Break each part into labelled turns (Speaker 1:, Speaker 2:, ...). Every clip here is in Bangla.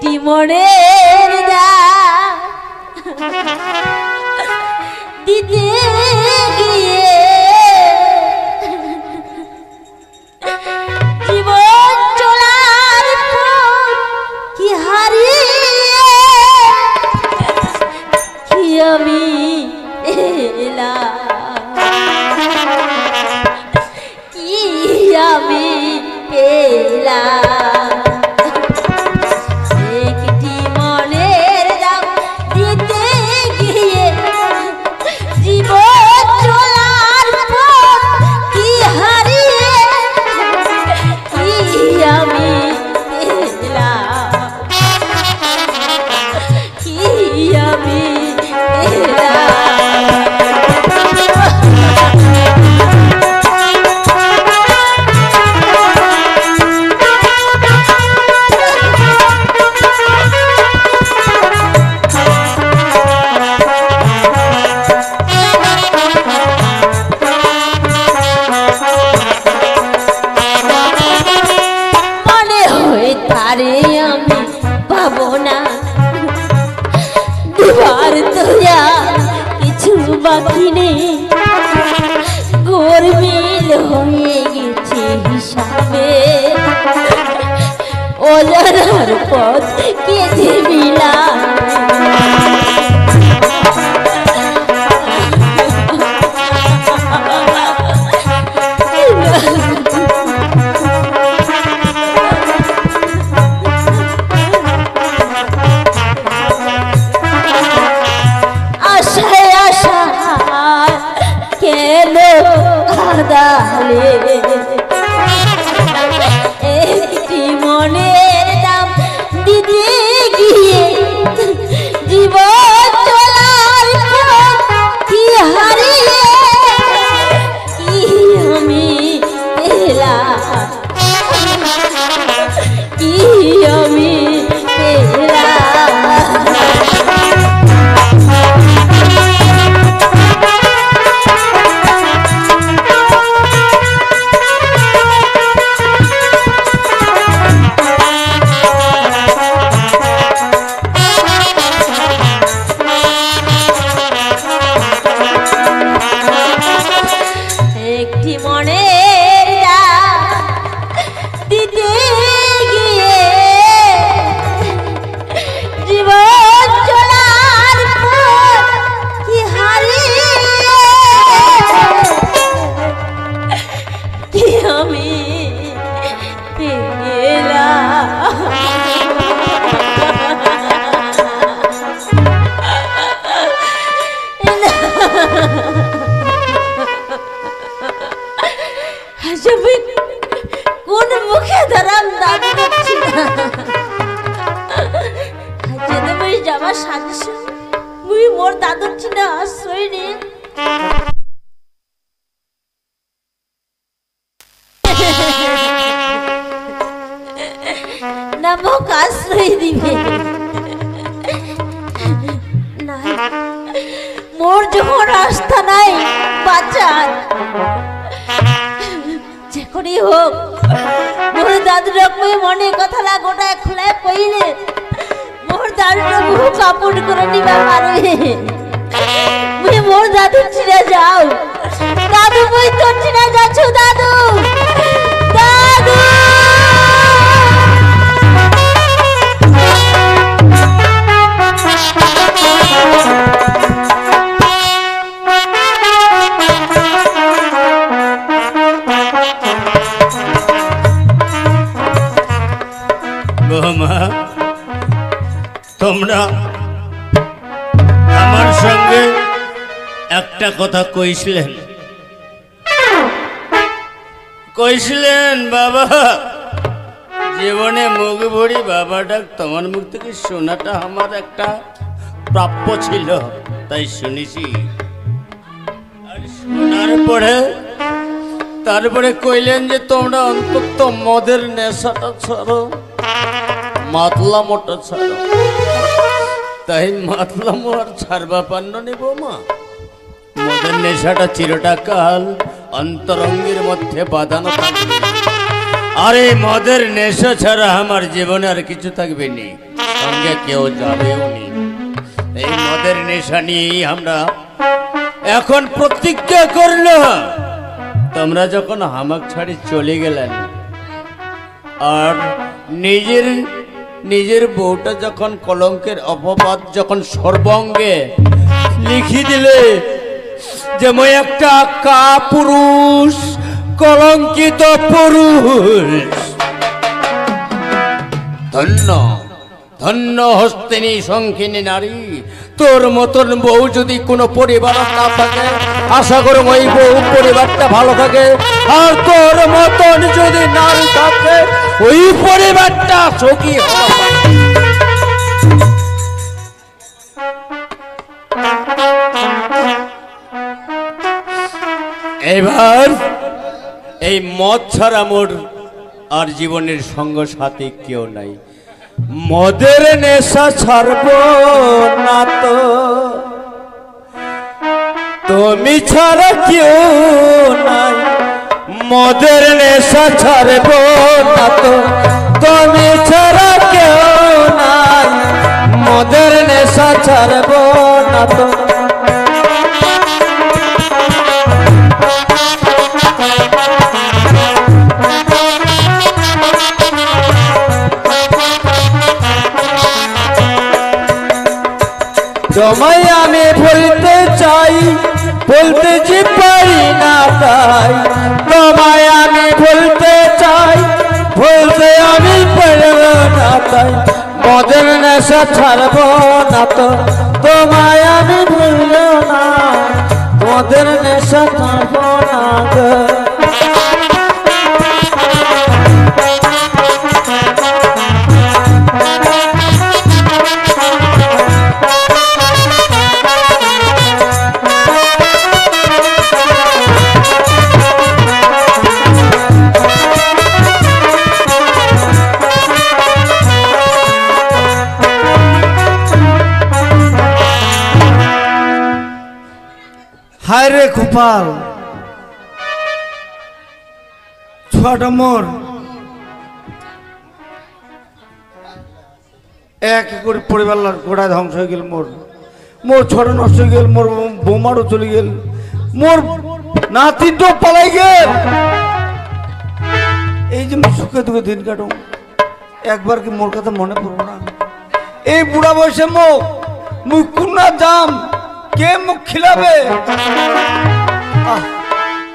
Speaker 1: একটি মনের দিতে পৃথিবীলা প্রভু কাপড় করে নিবার পারবে মোর দাদু চিনা যাও দাদু বই তোর চিনা যাচ্ছ দাদু
Speaker 2: একটা কথা কইছিলেন কইছিলেন বাবা, জীবনে মুখ ভরি বাবাটা তোমার মুখ থেকে শোনাটা আমার একটা প্রাপ্য ছিল, তাই শুনেছি। আর শোনার পরে, তারপরে কইলেন যে তোমরা অন্তত মদের নেশাটা ছাড়ো, মাতলা মোটা ছাড়ো। তাই মাতলা মোয়ার ছাড়বা পান্ন নেব মা। মদের নেশাটা চিরটাকাল অন্তরঙ্গের মধ্যে বাঁধানো থাকবে। আর এই মদের নেশা ছাড়া আমার জীবনে আর কিছু থাকবে নি। সঙ্গে কেউ যাবেও নি। এই মদের নেশা নিয়েই আমরা এখন প্রতিজ্ঞা করল তোমরা যখন হামাক ছাড়ি চলে গেলেন, আর নিজের নিজের বউটা যখন কলঙ্কের অপবাদ যখন সর্বঙ্গে লিখি দিলে যে মই একটা কা পুরুষ কলঙ্কিত পুরুষ। ধন্য ধন্য হস্তিনী সংখিনী নারী। তোর মতন বউ যদি কোনো পরিবার না থাকে, আশা করো ওই বউ পরিবারটা ভালো থাকে। আর তোর মতন যদি নারী থাকে, ওই পরিবারটা সুখী হবে এবার এই মদ ছাড়া মোর আর জীবনের সঙ্গ সাথী কেউ নাই। মদের নেশা ছাড়ব না তো। তুমি ছাড়া কেউ নাই। মদের নেশা ছাড়ব না তো। তুমি ছাড়া কেউ নাই। মদের নেশা ছাড়ব না তো। তোমায় আমি বলতে চাই, বলতে যে পারি না তাই। তোমায় আমি বলতে চাই, বলতে আমি পারব না তাই। মদের নেশা ছাড়ব না তো।
Speaker 3: গোপাল। ছুয়াটা মোর। এক করে পরিবার গোড়া ধ্বংস হয়ে গেল মোর। মোর ছোট নষ্ট হয়ে গেল, মোর বোমারও চলে গেল। মোর নাতিনটাও পালাই গেল। এই যে সুখে দুঃখে দিন কাটো একবার কি মোর কথা মনে পড়ব না? এই বুড়া বয়সে মুখ মুখ কুন্না জাম কে মুখ খিলাবে?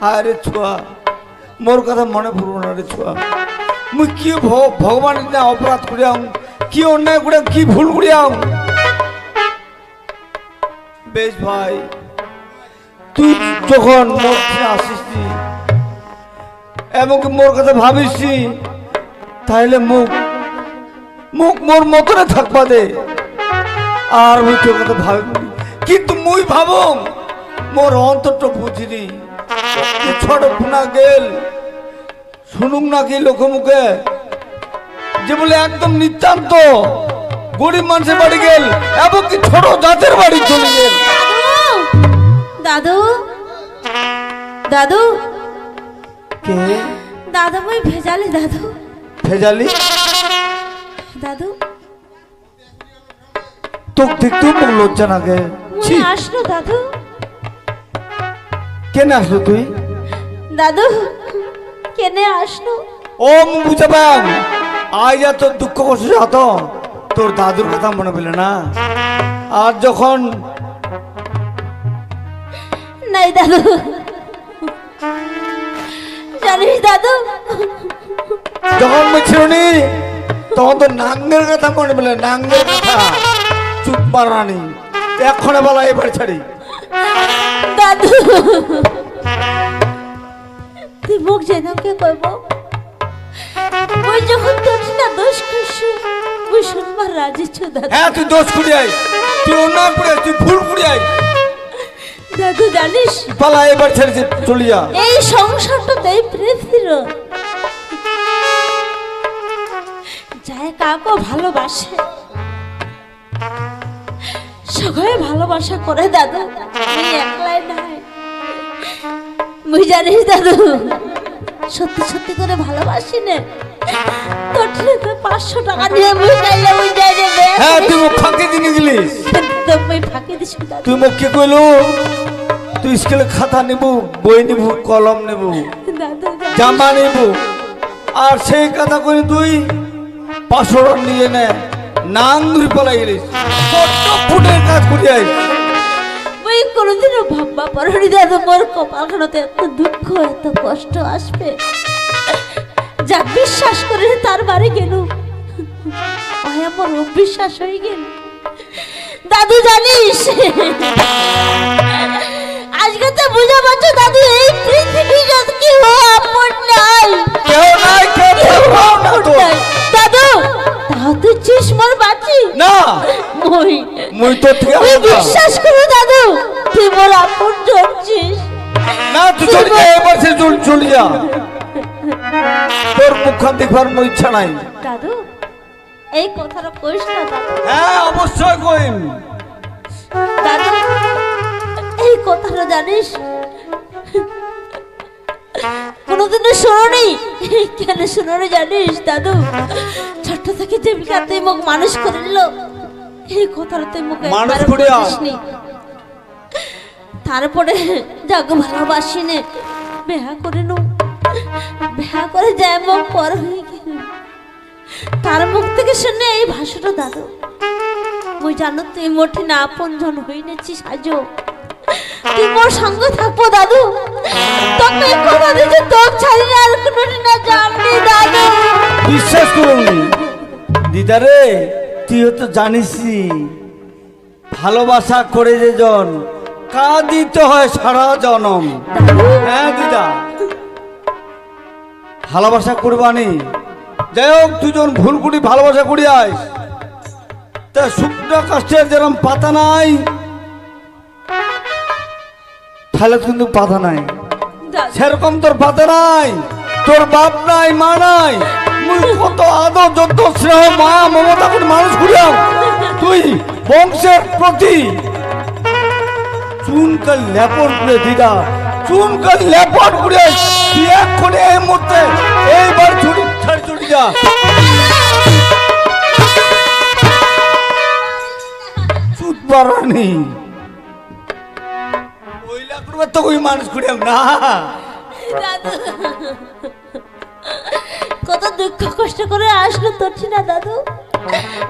Speaker 3: আরে ছুয়া মোর কথা মনে পড়ব না রে ছুয়া। মুই কি ভ- ভগবানের না অপরাধ করিয়াম কি অন্যায় করিয়াম কি ভুল করিয়াম? বেশ ভাই তুই যখন মোর আসিস এমনকি মোর কথা ভাবিস নি, তাইলে মুখ মুখ মোর মতনে থাকবা দে। আর মুই তোর কথা ভাবিনি। কিন্তু মুই ভাবম মোর অন্তরটা বুঝিনি। ছোট পুনা গেল শুনুক নাকি লোক মুখে যে বলে একদম নিতান্ত গরিব মানুষের বাড়ি গেল এবং কি ছোট জাতের বাড়ি চলে গেল।
Speaker 1: দাদু দাদু
Speaker 3: কে?
Speaker 1: দাদু মই ভেজালি দাদু।
Speaker 3: ভেজালি?
Speaker 1: দাদু।
Speaker 3: তোকে দেখতেও লজ্জা না
Speaker 1: মই আসলো দাদু।
Speaker 3: কেন আসলো তুই?
Speaker 1: দাদু কেনে আসলো?
Speaker 3: ও মু বুঝে পাম আজ এত দুঃখ কষ্ট যত তোর দাদুর কথা মনে পেলে না? আর যখন
Speaker 1: নাই দাদু। জানিস দাদু?
Speaker 3: যখন মুছিনি তখন তো নাঙ্গের কথা মনে পেলে নাঙ্গের কথা। চুপ মারানি এক্ষণে বলা এবার ছাড়ি।
Speaker 1: দাদু। তুই মুখ যেন কে কইব ওই যখন তোর না দোষ ওই শুনবার রাজি ছো দাদু।
Speaker 3: হ্যাঁ তুই দোষ করি আই তুই অন্যায় করে তুই ভুল করি আই
Speaker 1: দাদু জানিস?
Speaker 3: পালা এবার ছেড়ে চলিয়া
Speaker 1: এই সংসারটা তাই প্রেমছিল যায় কাউকে ভালোবাসে সবাই ভালোবাসা করে দাদু। আমি একলাই নাই। মুই জানিস দাদু সত্যি সত্যি করে ভালোবাসি না। তোর পাঁচশো টাকা নিয়ে মুই
Speaker 3: তুই দিস তুই খাতা বই কলম জামা নেব আর সেই কথা করে তুই পাঁচশো নিয়ে নেয় নাং ধরে পলাই গেলিস কত ফুটের কাজ
Speaker 1: কপালখানাতে এত দুঃখ, এত কষ্ট আসবে। যা বিশ্বাস করে তার বাড়ি গেল। আমার অবিশ্বাস হয়ে গেল। দাদু জানিস তো
Speaker 3: ঠিক আছে
Speaker 1: বিশ্বাস করো দাদু তুই মোর আপন জনছিস
Speaker 3: না তুই চলে যা এবার সে চলে যা তোর মুখখান দেখবার মোর ইচ্ছা নাই।
Speaker 1: দাদু এই কথাটা কইস না দাদু।
Speaker 3: হ্যাঁ অবশ্যই কইম।
Speaker 1: দাদু এই কথাটা জানিস? কোনোদিনও শোনি কেন শোনি জানিস দাদু? ছোট্ট থেকে তুই মুখ মানুষ করিল এই কথাটা তুই মুখে
Speaker 3: মানুষ
Speaker 1: একবারও তারপরে যাকে ভালোবাসি নে বেহা করে নো। বেহা করে যায় মুখ পর হয়ে গেল। তার মুখ থেকে শুনে এই ভাষাটা দাদু। মই জানো তুই মোটে না আপন জন হই নেছিস আজও। তুই মোর সঙ্গ থাকব দাদু। তোকে কথা দিচ্ছি তোর ছাড়ি না আর কোনো না জানবি দাদু।
Speaker 3: বিশ্বাস করুন। দিদারে তুইও তো জানিসই ভালোবাসা করে যে জন কা দিতে হয় সারা জনম। হ্যাঁ দিদা? ভালোবাসা করবানি। যাই হোক দুজন ভুল করি ভালোবাসা করি আয় তা শুকনো কাষ্টের যেরকম পাতা নাই তাহলে কিন্তু পাতা নাই। সেরকম তোর পাতা নাই তোর বাপ নাই মা নাই। কত আদর যত স্নেহ, মায়া, মমতা করে মানুষ ঘুরিয়াও তুই বংশের প্রতি চুনকাল লেপট করে দিদা, চুনকাল লেপট করে তুই এক্ষুনি এই মুহূর্তে এইবার ছুটি ছাড়ি ছুটি যা। চুত পারানি ওইলা করবার তো ওই মানুষ ঘুরিয়াও না।
Speaker 1: দুঃখ কষ্ট করে আসলো তোর না দাদু।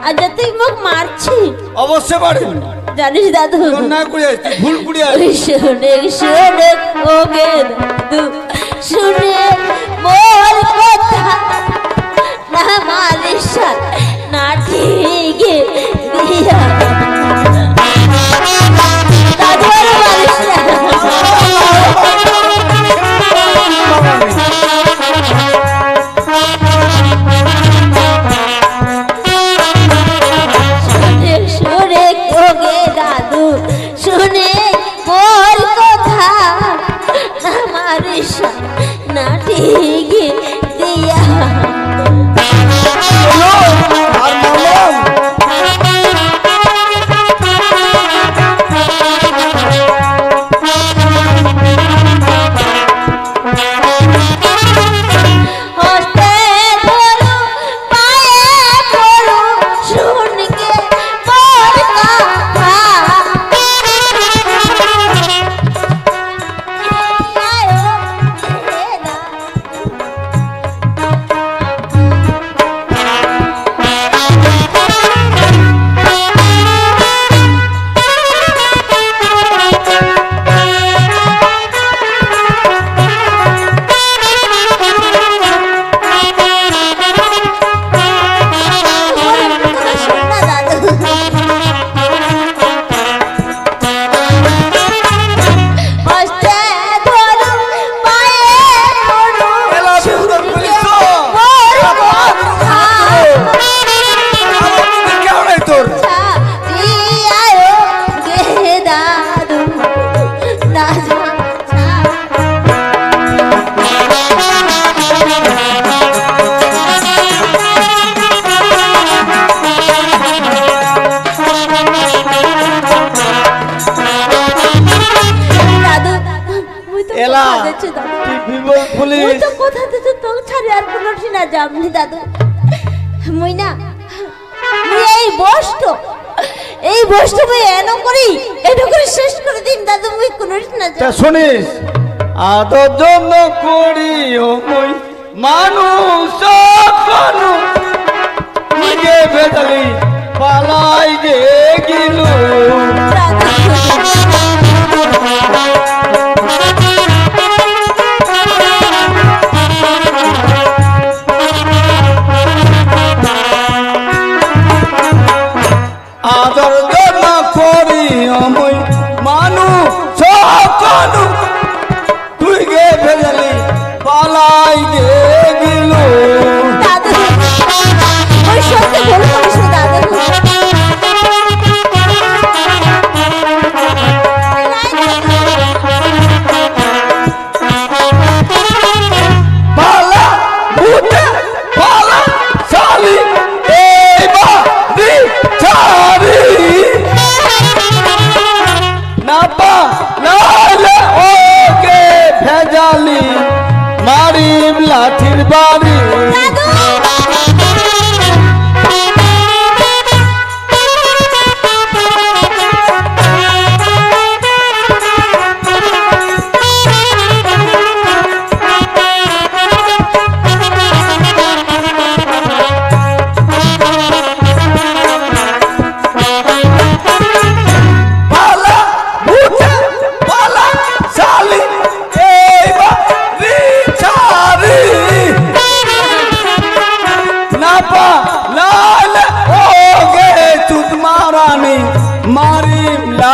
Speaker 1: আর যাতে মুখ মারছি
Speaker 3: অবশ্যই পারেন
Speaker 1: জানিস দাদু?
Speaker 3: অন্যায় করে ভুল করে
Speaker 1: শুনে শুনে ওকে দাদু। শুনে মোর কথা না মালিশ না ঠিক দিয়া। কোনো না তা
Speaker 3: শুনিস আদর জন্য করি ও মই মানুষ নিজে বেদালি পালাই গে গিল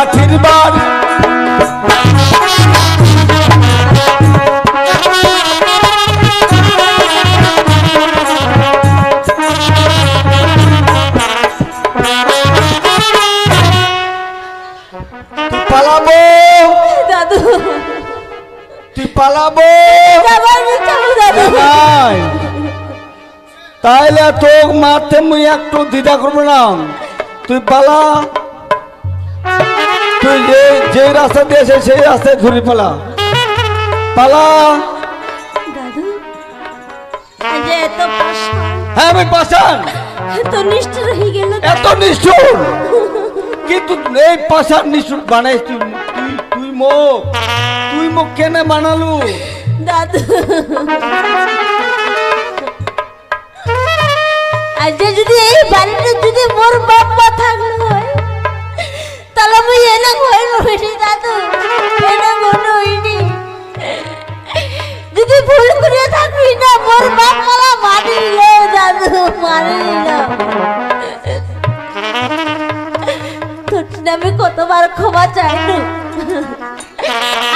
Speaker 3: লাঠির পালাবো।
Speaker 1: দাদু।
Speaker 3: তুই পালাবো। নাই তাইলে তোর মারতে মুই একটু দ্বিধা করব না। তুই পালা। যে রাস্তা দিয়েছে সেই রাস্তায় ঘুরে পালা। পালা। হ্যাঁ আমি পাশান
Speaker 1: এত নিষ্ঠুর
Speaker 3: কিন্তু এই পাশার নিষ্ঠুর বানাইস তুই তুই মুখ। তুই মুখ কেনে বানালু?
Speaker 1: দাদু। আজ যদি এই বাড়িটা যদি মোর বাপ্পা থাকল হয় যদি ভুল করে থাকবি না, মোর তোর আমি কতবার ক্ষমা চাইলু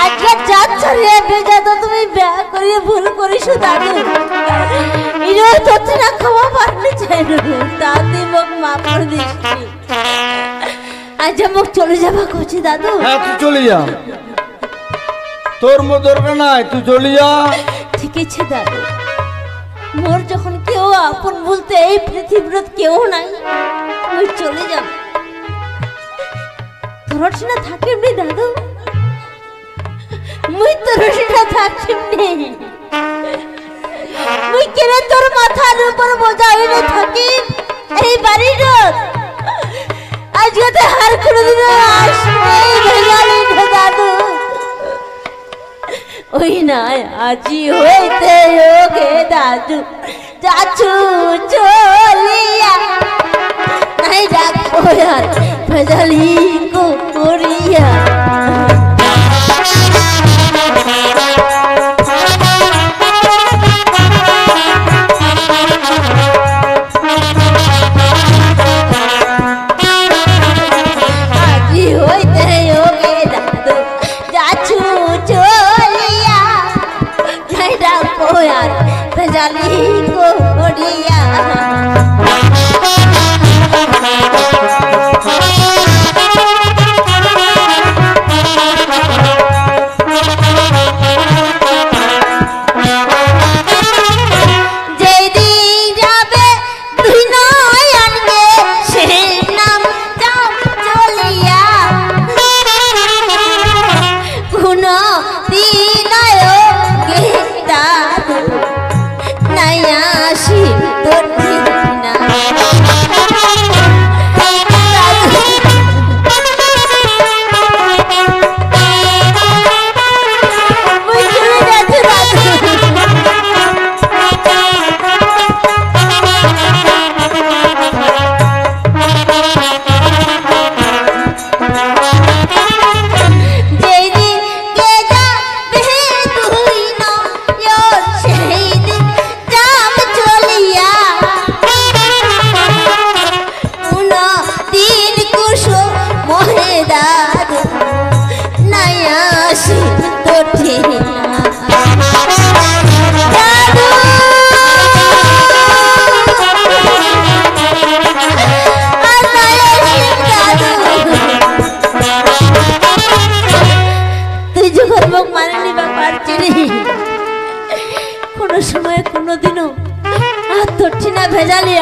Speaker 1: আজকে যাচ্ছ রে বেজা তো তুমি বিয়া করিয়ে ভুল করিস দাদু। ইনো তোর না ক্ষমা পারলে চাইলু তাতে মোক মাফ দিস আজ মোক চলে যাবা করছি দাদু।
Speaker 3: হ্যাঁ তুই চলে যা। তোর মো দরকার নাই তুই চলে যা।
Speaker 1: ঠিক আছে দাদু। মোর যখন কেউ আপন বলতে এই পৃথিবীর কেউ নাই আমি চলে যাব তোর না থাকিবনি দাদু? মুই তোর না থাকিবনি মুই কেনে তোর মাথার উপর বোঝা হইলে থাকি? এই বাড়ির আজকে তো হার কোনোদিন আসবে ভেজালি না দাদু ওই না, আজি হইতে ওকে দাদু, চাচু চলিয়া। নাই রাখো আর ভেজালি করিয়া ভেজালি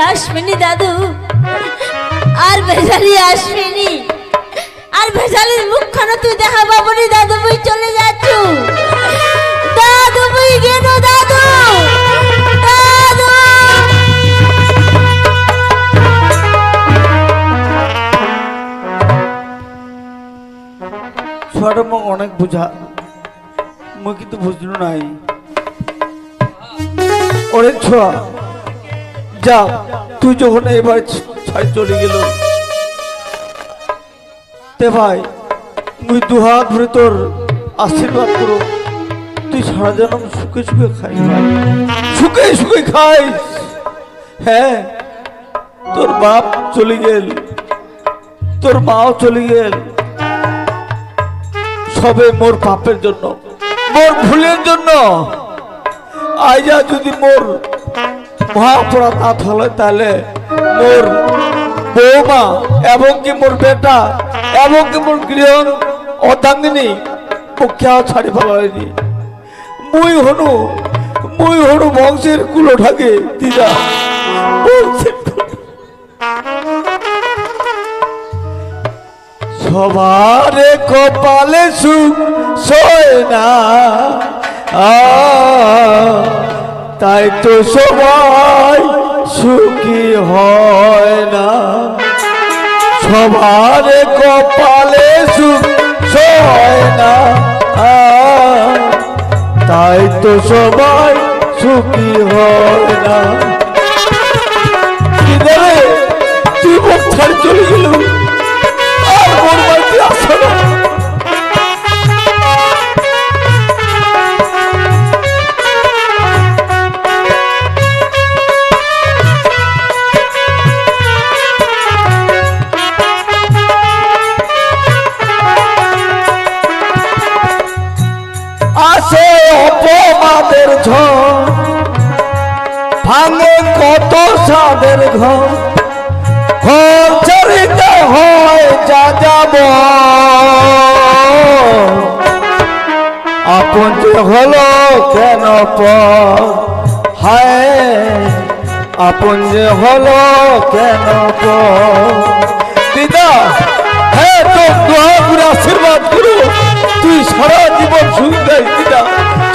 Speaker 1: আসবেনি দাদু। আর ভেজালি আসবেনি আর ভেজালির মুখখানা তুই দেখা পাবনি, দাদু, মুই চলে যাচ্ছ। দাদু, মুই গেল দাদু।
Speaker 3: অনেক বুঝা। মই কিন্তু বুঝলো নাই। অনেক ছোয়া। যা, তুই যখন এবার ছাই চলে গেল। তে ভাই, মুই দুহাত ভরে তোর আশীর্বাদ করো। তুই সারা জনম সুখে সুখে খাই। ভাই সুখে সুখে খাই? হ্যাঁ তোর বাপ চলে গেল। তোর মাও চলে গেল। সবে মোর পাপের জন্য, মোর ভুলের জন্য। আইজা যদি মোর মহাপরাধ না হলে তাহলে মোর বৌমা এবং কি মোর বেটা এবং কি মোর গৃহ অর্ধাঙ্গিনী পক্ষাও ছাড়ি ফেলাইনি মুই হনু মুই হনু বংশের কুলো ঢাকে দিদা। সবারে কপালে সুখ সয় না আ, তাই তো সবাই সুখী হয় না। সবার কপালে সুখ হয় না। তাই তো সবাই সুখী হয় না। তুই চলে গেল। আর না। ঘর ঘর চরিতে হয় যা যাব আপন যে হলো কেন হায়, আপন যে হলো কেন দিদা হ্যাঁ তো দোহাপুর আশীর্বাদ করো। তুই সারা জীবন সুখ দেয় দিদা।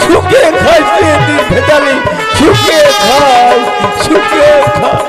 Speaker 3: সুখে খাই তুই ভেজালি, সুখে খাই সুখে খাই